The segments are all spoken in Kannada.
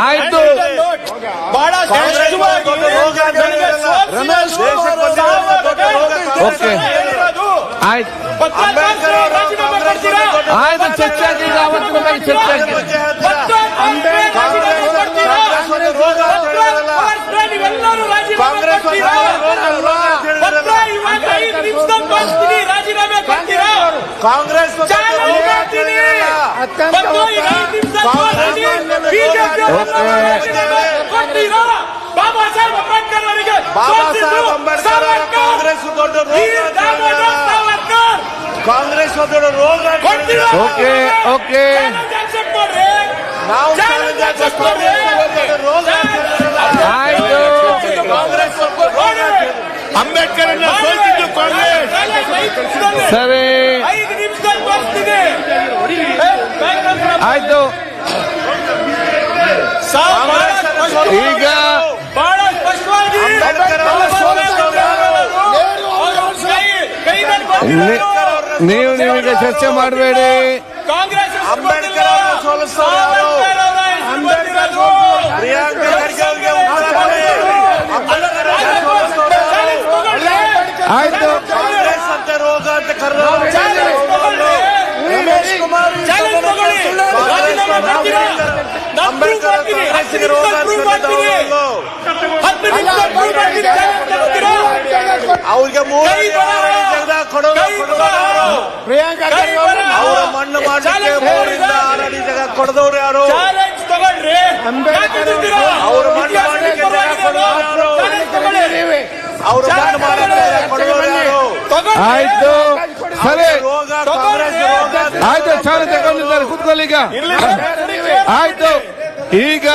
ಆಯ್ತು. ಓಕೆ. ಆಯ್ತು? ಆಯ್ತು ಚರ್ಚೆ ಆಗಿದೆ ಈಗ ಅವತ್ತಿನ ಚರ್ಚೆ ಆಗಿದೆ ಕೊಡ್ತೀರಾ? ಕಾಂಗ್ರೆಸ್ ಬಾಬಾ ಸಾಹೇಬ್ ಅಂಬೇಡ್ಕರ್ ಅವರಿಗೆ ಬಾಬಾ ಸಾಹೇಬ್ ಅಂಬೇಡ್ಕರ್ ಕಾಂಗ್ರೆಸ್ ದೊಡ್ಡ. Congress okay okay. ನಾವು ಕಾಂಗ್ರೆಸ್ ಅಂಬೇಡ್ಕರ್ ಕಾಂಗ್ರೆಸ್ ಸರಿ ಐದು ಆಯ್ತು ಈಗ ಬಹಳ ಸ್ಪಷ್ಟವಾಗಿ ನೀವು ನೀವೀಗ ಚರ್ಚೆ ಮಾಡಬೇಡಿ ಕಾಂಗ್ರೆಸ್ ಅಂಬೇಡ್ಕರ್ ಅವರನ್ನ ಸೋಲಿಸಿದವರು ಯಾರು? ಪ್ರಿಯಾಂಕಾ ಖರ್ಗೆ ಅವರಿಗೆ ಉತ್ತರ ಕೊಡಿ ಅಂಬೇಡ್ಕರ್ ಅವರನ್ನ ಸೋಲಿಸಿದವರು ಯಾರು? ಆಯ್ತು ಕಾಂಗ್ರೆಸ್ ಅಂತ ರೋಗ ಅಂತ ಕರ್ನಾಟಕ ರಮೇಶ್ ಕುಮಾರ್ ಅಂಬೇಡ್ಕರ್ ಅವ್ರಿಗೆ ಮೂರು ಜಗದ ಕೊಡುವ ಪ್ರಿಯಾಂಕಾ ಅವರ ಮಣ್ಣು ಮಾಡಲಿಕ್ಕೆ ಮೂರರಿಂದ ಆರಡಿ ಜಾಗ ಕೊಡದವ್ರು ಯಾರು? ಅವ್ರ ಮಣ್ಣು ಮಾಡಲಿಕ್ಕೆ ಜಾಗ ಕೊಡೋರು ಯಾರು? ಅವ್ರ ಮಣ್ಣು ಮಾಡಲಿಕ್ಕೆ ಜಾಗ ಕೊಡೋರು ಯಾರು? ಆಯ್ತು. ಸರಿ ಆಯ್ತು ಸಾಲ ತಗೊಂಡಿದ್ದಾರೆ. ಕೂತ್ಕೊಳ್ಳಿ ಈಗ. ಆಯ್ತು. ಈಗ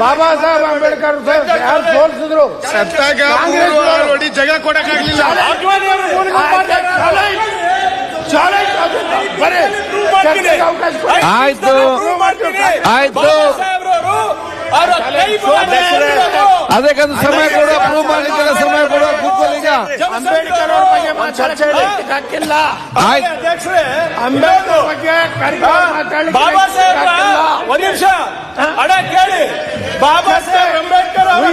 ಬಾಬಾ ಸಾಹೇಬ್ ಅಂಬೇಡ್ಕರ್ ಯಾರು ಸೋಲಿಸಿದ್ರು? ಸತ್ತಾಗ ಅಡಿ ಜಾಗ ಕೊಡಕ್ಕಾಗ್ಲಿಲ್ಲ. ಆಯ್ತು. ಆಯ್ತು. ಅದಕ್ಕಂದು ಸಮಯ ಕೊಡ ಪ್ರೂವ್ ಮಾಡ್ಲಿಕ್ಕೆಲ್ಲ ಸಮಯ ಕೊಡ ಕೂತ್ಕೊಳ್ಳಿ ಈಗ. ಅಂಬೇಡ್ಕರ್ ಅವ್ರ ಬಗ್ಗೆ ಮಾತಾಡಕ್ಕೆ ಹಕ್ಕಿಲ್ಲ ಆಯ್ತು. ಅಂಬೇಡ್ಕರ್ ಬಗ್ಗೆ ಬಾಬಾ ಸಾಹೇಬ್. ಒಂದ್ ನಿಮಿಷ. ಅಡ ಕೇಳಿ. ಬಾಬಾ ಸಾಹೇಬ್ ಅಂಬೇಡ್ಕರ್ ಅವರ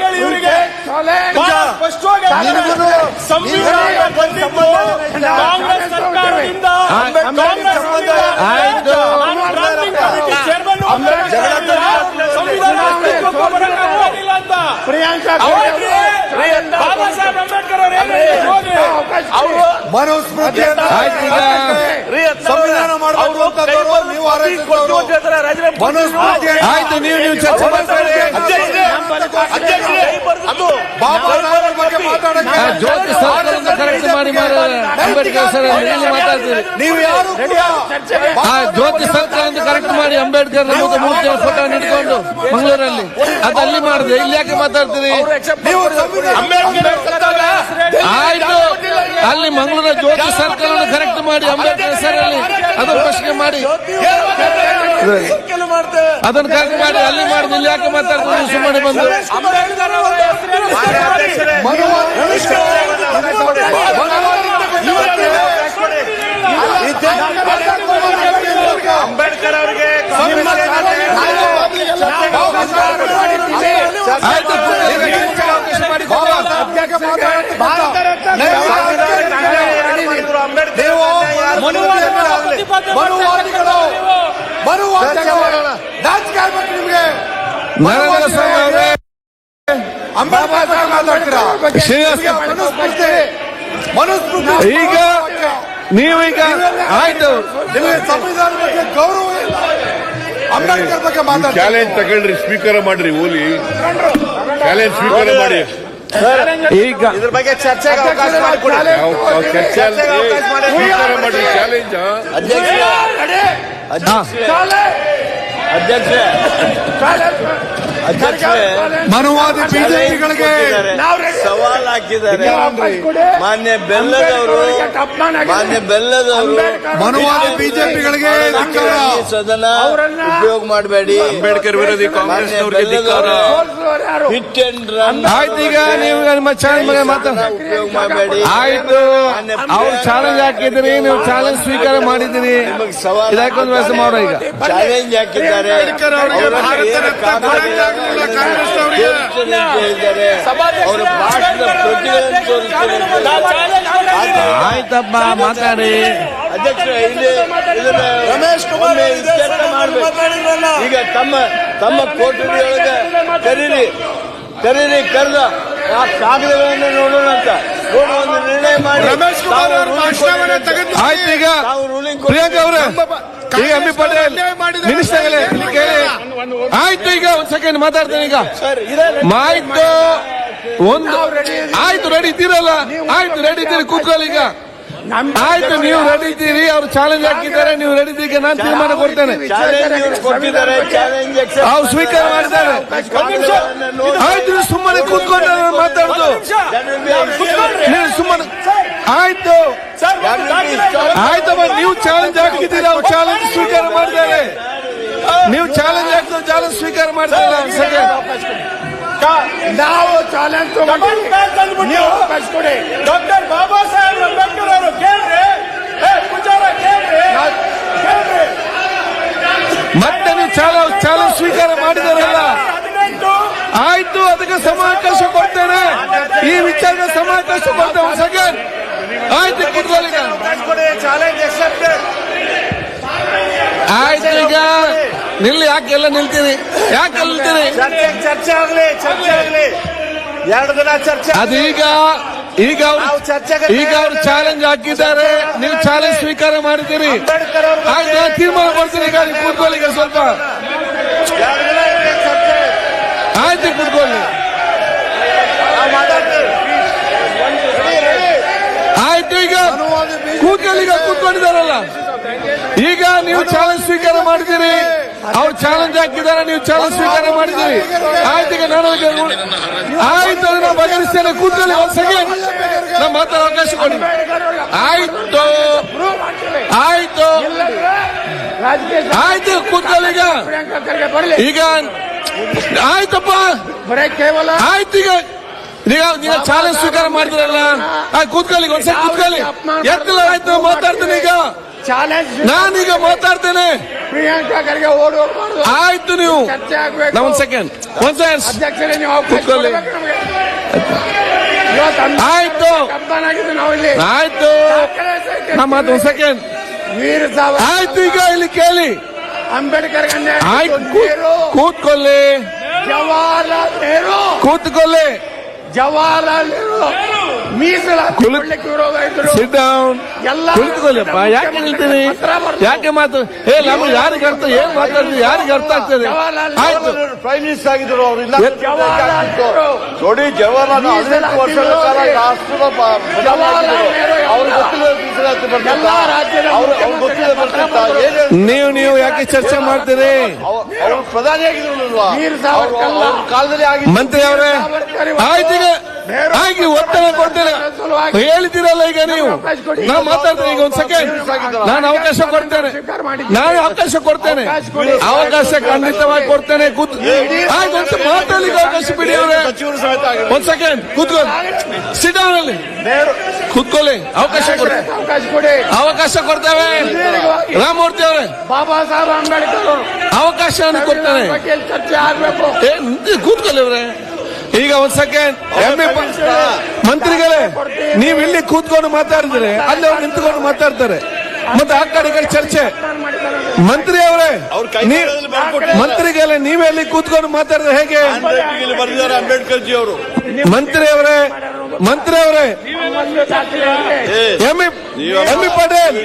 ಹೇಳಿ ಇವರಿಗೆ. ಸ್ಪಷ್ಟವಾಗಿ. ಸಂವಿಧಾನ ಬಂದಿದ್ದು ಕಾಂಗ್ರೆಸ್ ಸರ್ಕಾರದಿಂದ ಕಾಂಗ್ರೆಸ್ ಸಂವಿಧಾನ ಆಯ್ತು. ನಾನು ಡ್ರಾಫ್ಟಿಂಗ್ ಕಮಿಟಿ ಚೇರ್ಮನ್ ಸಂವಿಧಾನ ಅಸ್ತಿತ್ವಕ್ಕೆ ಬರಕ್ಕೆ ಆಗೋದಿಲ್ಲ ಅಂತ ಪ್ರಿಯಾಂಕಾ ಅವಾಗ್ಲೇ ಬಾಬಾ ಸಾಹೇಬ್ ಅಂಬೇಡ್ಕರ್ ಅವರು ಏನ್ ಹೇಳಿದ್ರು ನೋಡಿ. ಅವರು ಮನುಸ್ಮೃತಿಯನ್ನ ಸಂವಿಧಾನ ಮಾಡುವಂತದ್ದವರು ನೀವು ಮನುಸ್ಮೃತಿ ಆಯ್ತು ನೀವು ನೀವು ಚರ್ಚೆ ಜ್ಯೋತಿ ಸರ್ಕಲ್ ಕರೆಕ್ಟ್ ಮಾಡಿ ಅಂಬೇಡ್ಕರ್ ಸರ್ ಇಲ್ಲಿ ಮಾತಾಡ್ತೀರಿ ನೀವು ಯಾರು ಕೂಡ ಆ ಜ್ಯೋತಿ ಸರ್ಕಲ್ ಅಂತ ಕರೆಕ್ಟ್ ಮಾಡಿ ಅಂಬೇಡ್ಕರ್ ಮೂರ್ತಿಯ ಮೂರ್ತಿ ಫೋಟೋ ಇಟ್ಕೊಂಡು ಮಂಗಳೂರಲ್ಲಿ ಅದು ಅಲ್ಲಿ ಮಾಡಿದೆ ಇಲ್ಲಿ ಯಾಕೆ ಮಾತಾಡ್ತೀರಿ ಆಯ್ತು. ಅಲ್ಲಿ ಮಂಗಳೂರ ಜ್ಯೋತಿ ಸರ್ಕಲ್ ಅನ್ನು ಕರೆಕ್ಟ್ ಮಾಡಿ ಅಂಬೇಡ್ಕರ್ ಸರ್ ಅಲ್ಲಿ ಅದನ್ನು ಪ್ರಶ್ನೆ ಮಾಡಿ. ಅದನ್ನು ಕರೆಕ್ಟ್ ಮಾಡಿ ಅಲ್ಲಿ ಮಾಡಿ ಇಲ್ಲಿ ಯಾಕೆ ಮಾತಾಡ್ತಾರೆ ಸುಮ್ಮನೆ ಬಂದು. ಅಂಬೇಡ್ಕರ್ ಅವರ ಹೆಸರನ್ನು ಮಾನ್ಯ ಅಧ್ಯಕ್ಷರೇ, ಅಂಬೇಡ್ಕರ್ ಅವರಿಗೆ ಆಯ್ತು ಅವಕಾಶ ಮಾಡಿಕೊಡಿ. ಮನುವಾದಿಗಳು ಮನುವಾದಿಗಳು ನಾಚಿಕೆ ಆಗ್ಬೇಕು ನಿಮ್ಗೆ ನರೇಂದ್ರ ಸ್ವಾಮಿ ಅವರೇ ಅಂಬೇಡ್ಕರ್ ಬಗ್ಗೆ ಮಾತಾಡ್ತೀರಾ ಶ್ರೀನಿವಾಸ್ ಮನುಸ್ಮೃತಿ ಮನುಸ್ಮೃತಿ ಈಗ ನೀವೀಗ ಆಯ್ತು. ನಿಮಗೆ ಸಂವಿಧಾನ ಬಗ್ಗೆ ಗೌರವ ಇಲ್ಲ. ಅಂಬೇಡ್ಕರ್ ಬಗ್ಗೆ ಚಾಲೆಂಜ್ ತಗೊಳ್ರಿ ಸ್ಪೀಕರ್ ಮಾಡ್ರಿ ಓಲಿ. ಚಾಲೆಂಜ್ ಸ್ಪೀಕರ್ ಮಾಡಿ. ಈಗ ಇದ್ರ ಬಗ್ಗೆ ನಾವು ಚರ್ಚೆ ಮಾಡಿ. ಚಾಲೆಂಜ್ ಹಾ. ಚಾಲೆಂಜ್. ಮನುವಾದಿ ಬಿಜೆಪಿಗಳಿಗೆ ಸವಾಲ್ ಹಾಕಿದ್ದಾರೆ. ಮಾನ್ಯ ಬೆಲ್ಲದವರು ಮಾನ್ಯ ಬೆಲ್ಲದವರು ಮನುವಾದಿ ಬಿಜೆಪಿಗಳಿಗೆ. ಸದನ ಉಪಯೋಗ ಮಾಡಬೇಡಿ. ಅಂಬೇಡ್ಕರ್ ವಿರೋಧಿ ಧಿಕ್ಕಾರ. ಹಿಟ್ ಅಂಡ್ ರನ್ ಆಯ್ತು ಈಗ ನೀವು ನಿಮ್ಮ ಚಾಲೆಂಜ್ ಮಾತಾಡ. ಉಪಯೋಗ ಮಾಡಬೇಡಿ. ಆಯ್ತು. ಅವ್ರು ಚಾಲೆಂಜ್ ಹಾಕಿದ್ರಿ ನೀವು ಚಾಲೆಂಜ್ ಸ್ವೀಕಾರ ಮಾಡಿದಿರಿ ನಿಮಗೆ ಸವಾಲ್ ಇದಕ್ಕೊಂದು ವ್ಯವಸ್ಥೆ ಮಾಡೋ ಈಗ. ಚಾಲೆಂಜ್ ಹಾಕಿದ್ದಾರೆ. ಭಾರತ ಏನು ಕಾಂಗ್ರೆಸ್ ಕಾಪಾಡಿಲ್ಲ ಕೊಡಕ್ಕಾಗ್ಲಿಲ್ಲ ಕಾಂಗ್ರೆಸ್ನವರಿಗೆ. ತೋರಿಸ್ತೀನಿ ಅಂತ ಹೇಳಿದ್ದಾರೆ ಅವರ ಭಾಷಣದ ಪ್ರತಿಗಳನ್ನು ತೋರಿಸ್ತೀನಿ ಆಯ್ತಪ್ಪ ಮಾತಾಡಿ. ಅಧ್ಯಕ್ಷ ಇಲ್ಲಿ ರಮೇಶ್ ಕುಮಾರ್ ಈಗ ತಮ್ಮ ತಮ್ಮ ಕೋಟರಿಯೊಳಗೆ ಕರೀರಿ ಕರೀರಿ ಕರೆದ. ಆ ಕಾಗದಗಳನ್ನು ನೋಡೋಣ ಅಂತ. ನೋಡಿ ಒಂದು ನಿರ್ಣಯ ಮಾಡಿ. ರಮೇಶ್ ಕುಮಾರ್ ಅವರ ಭಾಷಣವನ್ನ. ತೆಗೆದು ಆಯ್ತು ಈಗ. ಪ್ರಿಯಾಂಕಾ ಅವರೇ. ಈಗ ಎಂ ಬಿ ಪಟೇಲ್ ಮಿನಿಸ್ಟರ್ ಆಯ್ತು ಈಗ ಒಂದ್ ಸೆಕೆಂಡ್ ಮಾತಾಡ್ತೇನೆ ಈಗ. ಆಯ್ತು ಒಂದು ಆಯ್ತು ರೆಡಿ ಇದ್ದೀರಲ್ಲ? ಆಯ್ತು ರೆಡಿ ಇದ್ದೀರಿ ಕೂತ್ಕೊಳ್ಳಿ ಈಗ. ಆಯ್ತು ನೀವು ರೆಡಿ ಇದ್ದೀರಿ? ಅವ್ರು ಚಾಲೆಂಜ್ ಹಾಕಿದ್ದಾರೆ ನೀವು ರೆಡಿ ಇದ್ದೀರಿ ನಾನು ತೀರ್ಮಾನ ಕೊಡ್ತೇನೆ. ಅವ್ರು ಸ್ವೀಕಾರ ಮಾಡಿದ್ದಾರೆ. ಆಯ್ತು ನೀವು ಸುಮ್ಮನೆ ಕೂತ್ಕೊಂಡು ಮಾತಾಡುದು. ನೀವು ಸುಮ್ಮನೆ ಆಯ್ತು. ಆಯ್ತಮ್ಮ ನೀವು ಚಾಲೆಂಜ್ ಹಾಕಿದ್ದೀರಿ? ಅವ್ರು ಚಾಲೆಂಜ್ ಸ್ವೀಕಾರ ಮಾಡಿದ್ದಾರೆ ನೀವು ಚಾಲೆಂಜ್ ಹಾಕಿದ್ರು ಚಾಲೆಂಜ್ ಸ್ವೀಕಾರ ಮಾಡ್ತಾರೆ ನಾವು ಚಾಲೆಂಜ್ ನೀವು ಡಾಕ್ಟರ್ ಬಾಬಾ ಸಾಹೇಬ್ ಅಂಬೇಡ್ಕರ್ ಅವರು ಕೇಳ್ರಿ ಏ, ಪೂಜಾರ ಕೇಳ್ರಿ ಕೇಳ್ರಿ ಚಾಲೆಂಜ್ ಸ್ವೀಕಾರ ಮಾಡಿದಾರಲ್ಲ ಆಯ್ತು ಅದಕ್ಕೆ ಸಮಾವಕಾಶ ಕೊಡ್ತೇನೆ. ಈ ವಿಚಾರಕ್ಕೆ ಸಮಾವಕಾಶ ಕೊಡ್ತೇವೆ ಸೆಕೆಂಡ್ ಆಯ್ತು ಕೂತ್ಕೊಳ್ಳಿ. ಆಯ್ತು ಈಗ. ನಿಲ್ಲಿ ಯಾಕೆ ಎಲ್ಲ ನಿಲ್ತೀರಿ? ಯಾಕೆ ನಿಲ್ತೀರಿ? ಚರ್ಚೆ ಚರ್ಚೆ ಆಗ್ಲಿ ಚರ್ಚೆ ಆಗ್ಲಿ. ಎರಡು ದಿನ ಚರ್ಚೆ ಅದು ಈಗ ಈಗ ಅವ್ರು ಈಗ ಅವ್ರು ಚಾಲೆಂಜ್ ಹಾಕಿದ್ದಾರೆ. ನೀವು ಚಾಲೆಂಜ್ ಸ್ವೀಕಾರ ಮಾಡಿದ್ದೀರಿ. ನಾನು ತೀರ್ಮಾನ ಮಾಡ್ತೀನಿ. ಈಗ ಕೂತ್ಕೊಳ್ಳಿ ಈಗ ಸ್ವಲ್ಪ. ಆಯ್ತು ಕೂತ್ಕೊಳ್ಳಿ. ಆಯ್ತು ಈಗ ಕೂತ್ಕೊಳ್ಳಿ ಈಗ ಕೂತ್ಕೊಂಡಿದ್ದಾರಲ್ಲ. ಈಗ ನೀವು ಚಾಲೆಂಜ್ ಸ್ವೀಕಾರ ಮಾಡಿದ್ದೀರಿ. ಅವ್ರು ಚಾಲೆಂಜ್ ಹಾಕಿದ್ದಾರೆ, ನೀವು ಚಾಲೆಂಜ್ ಸ್ವೀಕಾರ ಮಾಡಿದ್ದೀರಿ. ಆಯ್ತು ಈಗ ನಾನು ಆಯ್ತು ಅದನ್ನ ಬಗೆಹರಿಸ್ತೇನೆ ಕೂತಲ್ಲಿ ಒಂದ್ ಸೆಕೆಂಡ್. ನಾ ಮಾತಾಡ ಅವಕಾಶ ಕೊಡಿ. ಆಯ್ತು. ಆಯ್ತು. ಆಯ್ತು ಕೂತಲ್ಲಿ ಈಗ. ಈಗ ಆಯ್ತಪ್ಪ. ಕೇವಲ ಆಯ್ತು ಈಗ. ನೀವು ಈಗ ಚಾಲೆಂಜ್ ಸ್ವೀಕಾರ ಮಾಡಿದ್ರಲ್ಲ. ಕೂತ್ಕೊಳ್ಳಿ ಒಂದ್ಸಲ ಕೂತ್ಕೊಳ್ಳಿ. ಎತ್ತಲ್ಲ, ಆಯ್ತು ಮಾತಾಡ್ತೇನೆ ಈಗ. ಚಾಲೆಂಜ್ ನಾನೀಗ ಮಾತಾಡ್ತೇನೆ. ಪ್ರಿಯಾಂಕಾ ಖರ್ಗೆ ಓಡಿ ಹೋಗ್ಬಾರ್ದು ಆಯ್ತು ನೀವು. ಚರ್ಚೆ ಆಗ್ಬೇಕು. ಒಂದ್ ಸೆಕೆಂಡ್ ಒಂದ್ ಅಧ್ಯಕ್ಷರೇ ನೀವು ಅವಕಾಶ ಕೂತ್ಕೊಳ್ಳಿ. ಕೊಡ್ಬೇಕು ನಮಗೆ. ಇವತ್ತು ಅಂಬೇಡ್ಕರ್ ಆಯ್ತು. ಕಬ್ಬನಾಗಿದ್ದು ನಾವು ಇಲ್ಲಿ ಆಯ್ತು. ನಮ್ಮ ಮಾತು ಒಂದ್ ಸೆಕೆಂಡ್ ವೀರ ಸಾವರ್ಕರ್. ಆಯ್ತು ಈಗ ಇಲ್ಲಿ ಕೇಳಿ. ಅಂಬೇಡ್ಕರ್ ಅನ್ಯಾಯ ಆಯ್ತು ಆಗಿದ್ದು ಕೂ- ಕೂತ್ಕೊಳ್ಳಿ. ಜವಾಹರ್ಲಾಲ್ ನೆಹರು. ಕೂತ್ಕೊಳ್ಳಿ. ಜವಾಹರ್ಲಾಲ್ ನೆಹರು. ಮೀಸಲಾತಿ ವಿರೋಧ ಇದ್ರು. ಎಲ್ಲ ಕುಳಿತುಕೊಳ್ಳಪ್ಪ ಯಾಕೆ ನಿಲ್ತೀನಿ ಯಾಕೆ ಮಾತು? ಏ ನಮ್ಗೆ ಯಾರಿಗೆ ಅರ್ಥ ಏನ್ ಮಾತಾಡ್ತೀವಿ ಯಾರಿಗೆ ಅರ್ಥ ಆಗ್ತದೆ? ಆಯ್ತು. ಪ್ರೈಮ್ ಮಿನಿಸ್ಟರ್ ಆಗಿದ್ರು ಅವರು ಇಲ್ಲ. ಜವಾಹರ್ಲಾಲ್ ನೆಹರು ನೋಡಿ ಜವಾಹರ್ಲಾಲ್ ಹದಿನೆಂಟು ವರ್ಷಗಳ ಕಾಲ ರಾಷ್ಟ್ರದ ಗೊತ್ತಿಲ್ಲ ಮೀಸಲಾತಿ ನೀವು ನೀವು ಯಾಕೆ ಚರ್ಚೆ ಮಾಡ್ತೀರಿ? ಅವರು ಪ್ರಧಾನಿ ಆಗಿದ್ರು ಕಾಲದಲ್ಲಿ ಆಗಿದ್ರು ಮಂತ್ರಿ ಅವರೇ ಆಯ್ತು ಆಗಿ ಒತ್ತಡ ಕೊಡ್ತೇನೆ ಹೇಳ್ತೀರಲ್ಲ ಈಗ ನೀವು. ನಾನು ಮಾತಾಡ್ತೇನೆ ಈಗ ಒಂದ್ ಸೆಕೆಂಡ್ ನಾನು ಅವಕಾಶ ಕೊಡ್ತೇನೆ. ನಾನು ಅವಕಾಶ ಕೊಡ್ತೇನೆ. ಅವಕಾಶ ಖಂಡಿತವಾಗಿ ಕೊಡ್ತೇನೆ. ಮಾತಾಡಲಿ ಆಯ್ತು ಒಂದ್ ಮಾತಾಡ್ಲಿಕ್ಕೆ ಅವಕಾಶ ಬಿಡಿ ಅವರೇ. ಒಂದ್ ಸೆಕೆಂಡ್ ಕೂತ್ಕೊಳ್ಳಿ. ಸಿಡೌನ್ ಅಲ್ಲಿ. ಕೂತ್ಕೊಳ್ಳಿ. ಅವಕಾಶ ಕೊಡಿ. ಅವಕಾಶ ಕೊಡಿ. ಅವಕಾಶ ಕೊಡ್ತೇವೆ. ರಾಮಮೂರ್ತಿ ಅವರೇ. ಬಾಬಾ ಸಾಹೇಬ್ ಅಂಬೇಡ್ಕರ್. ಅವಕಾಶ ಅವಕಾಶವನ್ನು ಕೊಡ್ತೇನೆ. ಕೂತ್ಕೊಳ್ಳಿ ಅವ್ರೆ. ಈಗ ಒಂದ್ ಸೆಕೆಂಡ್ ಎಂ ಮಂತ್ರಿಗಳೇ ನೀವು ಇಲ್ಲಿ ಕೂತ್ಕೊಂಡು ಮಾತಾಡಿದ್ರೆ ಅಲ್ಲಿ ಅವ್ರು ನಿಂತ್ಕೊಂಡು ಮಾತಾಡ್ತಾರೆ. ಮತ್ತೆ ಆ ಕಡೆ ಕಡೆ ಚರ್ಚೆ. ಮಂತ್ರಿ ಅವರೇ ಮಂತ್ರಿಗಳೇ ನೀವೇ ಅಲ್ಲಿ ಕೂತ್ಕೊಂಡು ಮಾತಾಡಿದ್ರೆ ಹೇಗೆ? ಅಂಬೇಡ್ಕರ್ ಜಿ ಅವರು. ಮಂತ್ರಿ ಅವರೇ ಮಂತ್ರಿ ಅವರೇ. M M Patel.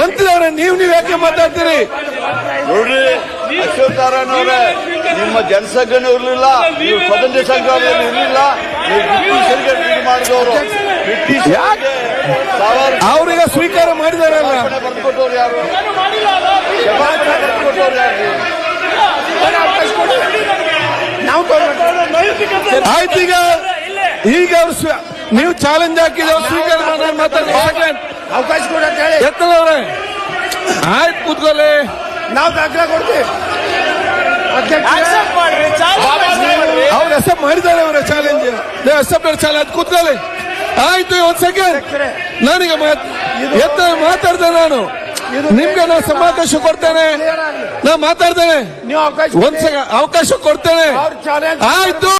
ಮಂತ್ರಿ ಅವರೇ ನೀವು ನೀವು ಯಾಕೆ ಮಾತಾಡ್ತೀರಿ? ಅಶ್ವಥ್ ನಾರಾಯಣ ಅವರೇ ನಿಮ್ಮ ಜನಸಂಘನೂ ಇರಲಿಲ್ಲ ನೀವು ಸ್ವತಂತ್ರ ಸಂಗ್ರಾಮದಲ್ಲಿ ಇರಲಿಲ್ಲ ನೀವು ಬ್ರಿಟಿಷರಿಗೆ ಮಾಡಿದವರು. ಬ್ರಿಟಿಷ್ ಅವ್ರೀಗ ಸ್ವೀಕಾರ ಮಾಡಿದಾರಲ್ಲ. ಬರ್ಕೊಟ್ಟವ್ರು ಯಾರು? ಕ್ಷಮಾಪಣೆ ಬರ್ಕೊಟ್ಟವ್ರು ಯಾರು? ಆಯ್ತು ಈಗ. ಈಗ ಅವ್ರು ಸ್ವ- ನೀವು ಚಾಲೆಂಜ್ ಹಾಕಿದ್ರೆ ಅವ್ರು ಸ್ವೀಕಾರ ಮಾಡಿದ್ರೆ ಮಾತಾಡ್ತಾರೆ ಅವಕಾಶ ಕೊಡ ಅಂತ ಹೇಳಿ. ಎತ್ತಲವ್ರೆ. ಆಯ್ತು ಕೂತ್ಕೊಳ್ಳಿ. ನಾವು ದಾಖಲೆ ಕೊಡ್ತೀವಿ. ಅವ್ರು ಅಕ್ಸೆಪ್ಟ್ ಮಾಡಿದ್ದಾರೆ ಅವರ ಚಾಲೆಂಜ್ ಅಕ್ಸೆಪ್ಟ್ ಚಾಲೆಂಜ್ ಕೂತ್ಕೊಳ್ಳಿ. ಆಯ್ತು ಒಂದ್ ಸೆಕೆಂಡ್ ನಾನೀಗ ಮಾತ್- ಎತ್ತ ಮಾತಾಡ್ದೆ ನಾನು. ನಿಮ್ಗೆ ನಾನು ಸಮಾವೇಶ ಕೊಡ್ತೇನೆ. ನಾ ಮಾತಾಡ್ತೇನೆ. ನೀವು ಅವಕಾಶ ಒಂದ್ ಸೆಕೆಂಡ್ ಅವಕಾಶ ಕೊಡ್ತೇನೆ. ಅವ್ರು ಚಾಲೆಂಜ್ ಆಯ್ತು.